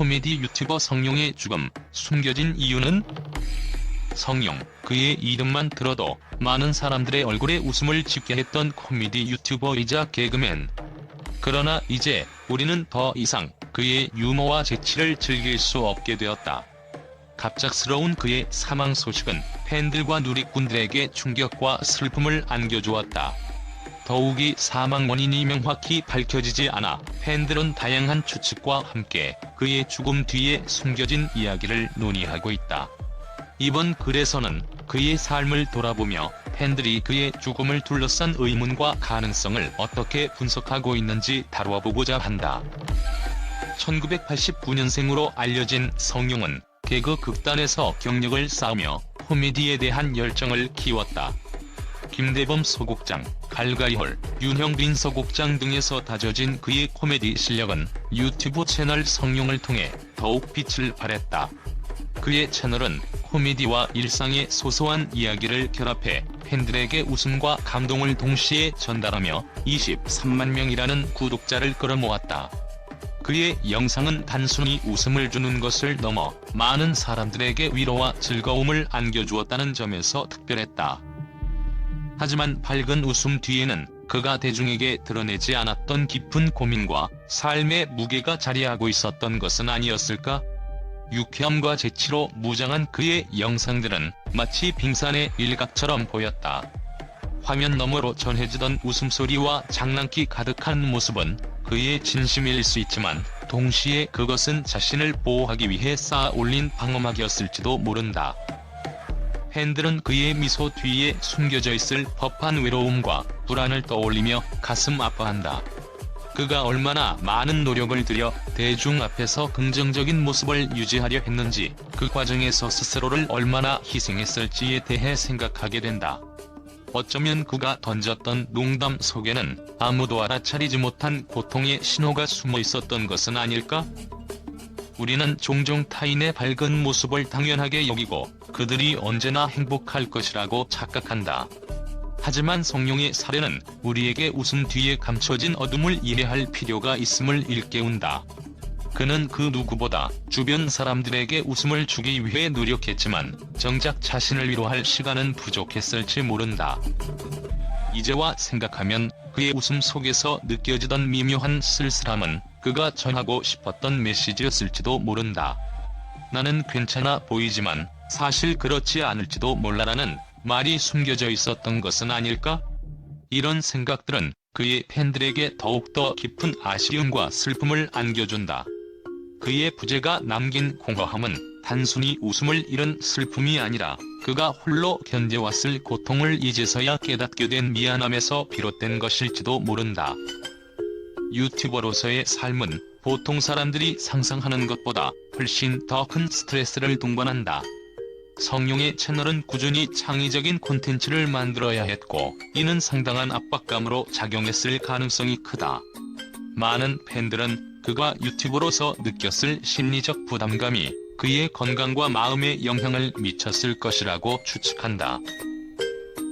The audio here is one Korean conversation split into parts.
코미디 유튜버 성룡의 죽음, 숨겨진 이유는? 성룡, 그의 이름만 들어도 많은 사람들의 얼굴에 웃음을 짓게 했던 코미디 유튜버이자 개그맨. 그러나 이제 우리는 더 이상 그의 유머와 재치를 즐길 수 없게 되었다. 갑작스러운 그의 사망 소식은 팬들과 누리꾼들에게 충격과 슬픔을 안겨주었다. 더욱이 사망 원인이 명확히 밝혀지지 않아 팬들은 다양한 추측과 함께 그의 죽음 뒤에 숨겨진 이야기를 논의하고 있다. 이번 글에서는 그의 삶을 돌아보며 팬들이 그의 죽음을 둘러싼 의문과 가능성을 어떻게 분석하고 있는지 다뤄보고자 한다. 1989년생으로 알려진 성룡은 개그 극단에서 경력을 쌓으며 코미디에 대한 열정을 키웠다. 김대범 소극장, 갈가이홀, 윤형빈 소극장 등에서 다져진 그의 코미디 실력은 유튜브 채널 성룡을 통해 더욱 빛을 발했다. 그의 채널은 코미디와 일상의 소소한 이야기를 결합해 팬들에게 웃음과 감동을 동시에 전달하며 23만 명이라는 구독자를 끌어모았다. 그의 영상은 단순히 웃음을 주는 것을 넘어 많은 사람들에게 위로와 즐거움을 안겨주었다는 점에서 특별했다. 하지만 밝은 웃음 뒤에는 그가 대중에게 드러내지 않았던 깊은 고민과 삶의 무게가 자리하고 있었던 것은 아니었을까? 유쾌함과 재치로 무장한 그의 영상들은 마치 빙산의 일각처럼 보였다. 화면 너머로 전해지던 웃음소리와 장난기 가득한 모습은 그의 진심일 수 있지만 동시에 그것은 자신을 보호하기 위해 쌓아 올린 방어막이었을지도 모른다. 팬들은 그의 미소 뒤에 숨겨져 있을 법한 외로움과 불안을 떠올리며 가슴 아파한다. 그가 얼마나 많은 노력을 들여 대중 앞에서 긍정적인 모습을 유지하려 했는지 그 과정에서 스스로를 얼마나 희생했을지에 대해 생각하게 된다. 어쩌면 그가 던졌던 농담 속에는 아무도 알아차리지 못한 고통의 신호가 숨어 있었던 것은 아닐까? 우리는 종종 타인의 밝은 모습을 당연하게 여기고 그들이 언제나 행복할 것이라고 착각한다. 하지만 성룡의 사례는 우리에게 웃음 뒤에 감춰진 어둠을 이해할 필요가 있음을 일깨운다. 그는 그 누구보다 주변 사람들에게 웃음을 주기 위해 노력했지만 정작 자신을 위로할 시간은 부족했을지 모른다. 이제와 생각하면 그의 웃음 속에서 느껴지던 미묘한 쓸쓸함은 그가 전하고 싶었던 메시지였을지도 모른다. 나는 괜찮아 보이지만 사실 그렇지 않을지도 몰라라는 말이 숨겨져 있었던 것은 아닐까? 이런 생각들은 그의 팬들에게 더욱더 깊은 아쉬움과 슬픔을 안겨준다. 그의 부재가 남긴 공허함은 단순히 웃음을 잃은 슬픔이 아니라 그가 홀로 견뎌왔을 고통을 이제서야 깨닫게 된 미안함에서 비롯된 것일지도 모른다. 유튜버로서의 삶은 보통 사람들이 상상하는 것보다 훨씬 더 큰 스트레스를 동반한다. 성룡의 채널은 꾸준히 창의적인 콘텐츠를 만들어야 했고 이는 상당한 압박감으로 작용했을 가능성이 크다. 많은 팬들은 그가 유튜버로서 느꼈을 심리적 부담감이 그의 건강과 마음에 영향을 미쳤을 것이라고 추측한다.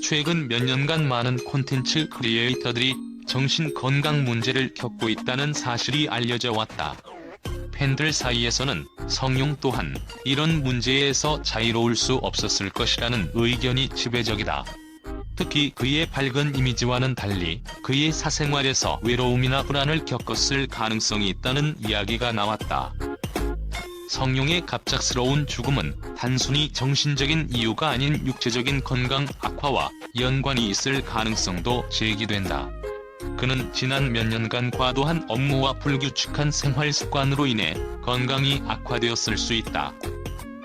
최근 몇 년간 많은 콘텐츠 크리에이터들이 정신 건강 문제를 겪고 있다는 사실이 알려져 왔다. 팬들 사이에서는 성룡 또한 이런 문제에서 자유로울 수 없었을 것이라는 의견이 지배적이다. 특히 그의 밝은 이미지와는 달리 그의 사생활에서 외로움이나 불안을 겪었을 가능성이 있다는 이야기가 나왔다. 성룡의 갑작스러운 죽음은 단순히 정신적인 이유가 아닌 육체적인 건강 악화와 연관이 있을 가능성도 제기된다. 그는 지난 몇 년간 과도한 업무와 불규칙한 생활 습관으로 인해 건강이 악화되었을 수 있다.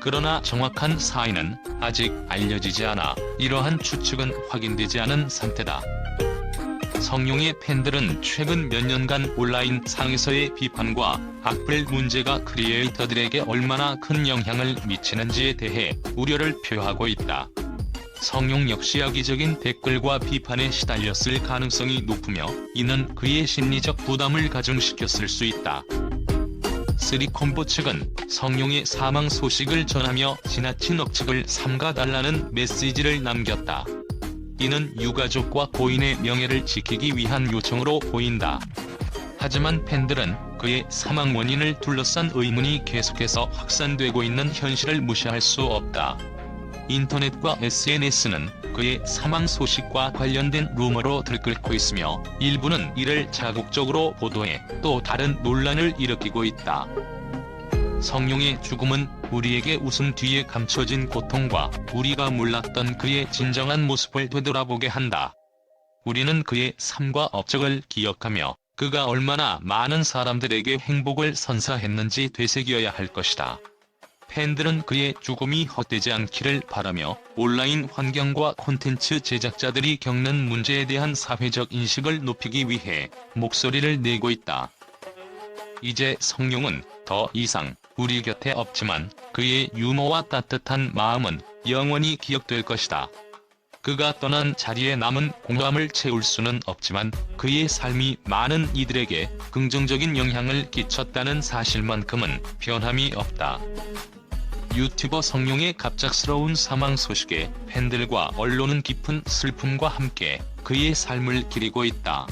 그러나 정확한 사인은 아직 알려지지 않아 이러한 추측은 확인되지 않은 상태다. 성룡의 팬들은 최근 몇 년간 온라인 상에서의 비판과 악플 문제가 크리에이터들에게 얼마나 큰 영향을 미치는지에 대해 우려를 표하고 있다. 성룡 역시 악의적인 댓글과 비판에 시달렸을 가능성이 높으며 이는 그의 심리적 부담을 가중시켰을 수 있다. 쓰리콤보 측은 성룡의 사망 소식을 전하며 지나친 억측을 삼가달라는 메시지를 남겼다. 이는 유가족과 고인의 명예를 지키기 위한 요청으로 보인다. 하지만 팬들은 그의 사망 원인을 둘러싼 의문이 계속해서 확산되고 있는 현실을 무시할 수 없다. 인터넷과 SNS는 그의 사망 소식과 관련된 루머로 들끓고 있으며 일부는 이를 자국적으로 보도해 또 다른 논란을 일으키고 있다. 성룡의 죽음은 우리에게 웃음 뒤에 감춰진 고통과 우리가 몰랐던 그의 진정한 모습을 되돌아보게 한다. 우리는 그의 삶과 업적을 기억하며 그가 얼마나 많은 사람들에게 행복을 선사했는지 되새겨야 할 것이다. 팬들은 그의 죽음이 헛되지 않기를 바라며 온라인 환경과 콘텐츠 제작자들이 겪는 문제에 대한 사회적 인식을 높이기 위해 목소리를 내고 있다. 이제 성룡은 더 이상 우리 곁에 없지만 그의 유머와 따뜻한 마음은 영원히 기억될 것이다. 그가 떠난 자리에 남은 공감을 채울 수는 없지만 그의 삶이 많은 이들에게 긍정적인 영향을 끼쳤다는 사실만큼은 변함이 없다. 유튜버 성룡의 갑작스러운 사망 소식에 팬들과 언론은 깊은 슬픔과 함께 그의 삶을 기리고 있다.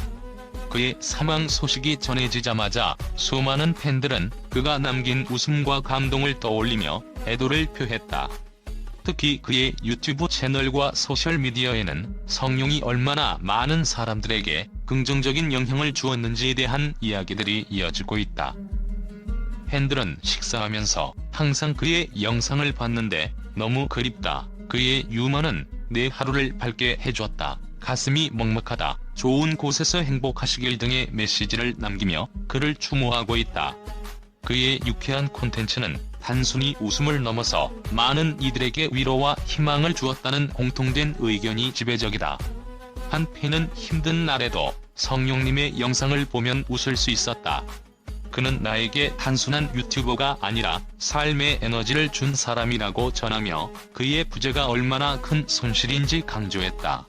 그의 사망 소식이 전해지자마자 수많은 팬들은 그가 남긴 웃음과 감동을 떠올리며 애도를 표했다. 특히 그의 유튜브 채널과 소셜미디어에는 성룡이 얼마나 많은 사람들에게 긍정적인 영향을 주었는지에 대한 이야기들이 이어지고 있다. 팬들은 식사하면서 항상 그의 영상을 봤는데 너무 그립다. 그의 유머는 내 하루를 밝게 해줬다. 가슴이 먹먹하다. 좋은 곳에서 행복하시길 등의 메시지를 남기며 그를 추모하고 있다. 그의 유쾌한 콘텐츠는 단순히 웃음을 넘어서 많은 이들에게 위로와 희망을 주었다는 공통된 의견이 지배적이다. 한 팬은 힘든 날에도 성룡님의 영상을 보면 웃을 수 있었다. 그는 나에게 단순한 유튜버가 아니라 삶의 에너지를 준 사람이라고 전하며 그의 부재가 얼마나 큰 손실인지 강조했다.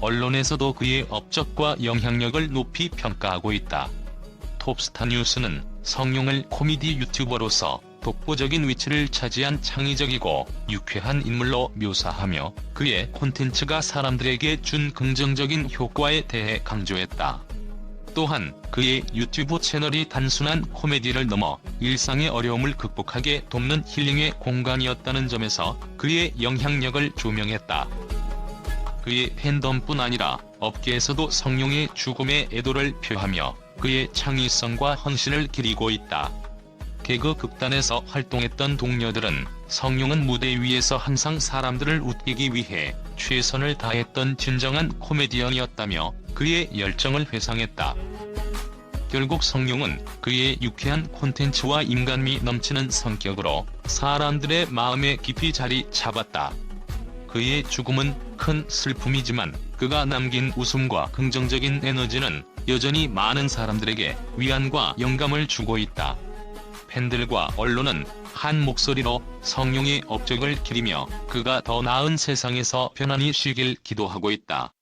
언론에서도 그의 업적과 영향력을 높이 평가하고 있다. 톱스타 뉴스는 성룡을 코미디 유튜버로서 독보적인 위치를 차지한 창의적이고 유쾌한 인물로 묘사하며 그의 콘텐츠가 사람들에게 준 긍정적인 효과에 대해 강조했다. 또한 그의 유튜브 채널이 단순한 코미디를 넘어 일상의 어려움을 극복하게 돕는 힐링의 공간이었다는 점에서 그의 영향력을 조명했다. 그의 팬덤뿐 아니라 업계에서도 성룡의 죽음에 애도를 표하며 그의 창의성과 헌신을 기리고 있다. 개그 극단에서 활동했던 동료들은 성룡은 무대 위에서 항상 사람들을 웃기기 위해 최선을 다했던 진정한 코미디언이었다며 그의 열정을 회상했다. 결국 성룡은 그의 유쾌한 콘텐츠와 인간미 넘치는 성격으로 사람들의 마음에 깊이 자리 잡았다. 그의 죽음은 큰 슬픔이지만 그가 남긴 웃음과 긍정적인 에너지는 여전히 많은 사람들에게 위안과 영감을 주고 있다. 팬들과 언론은 한 목소리로 성룡의 업적을 기리며 그가 더 나은 세상에서 편안히 쉬길 기도하고 있다.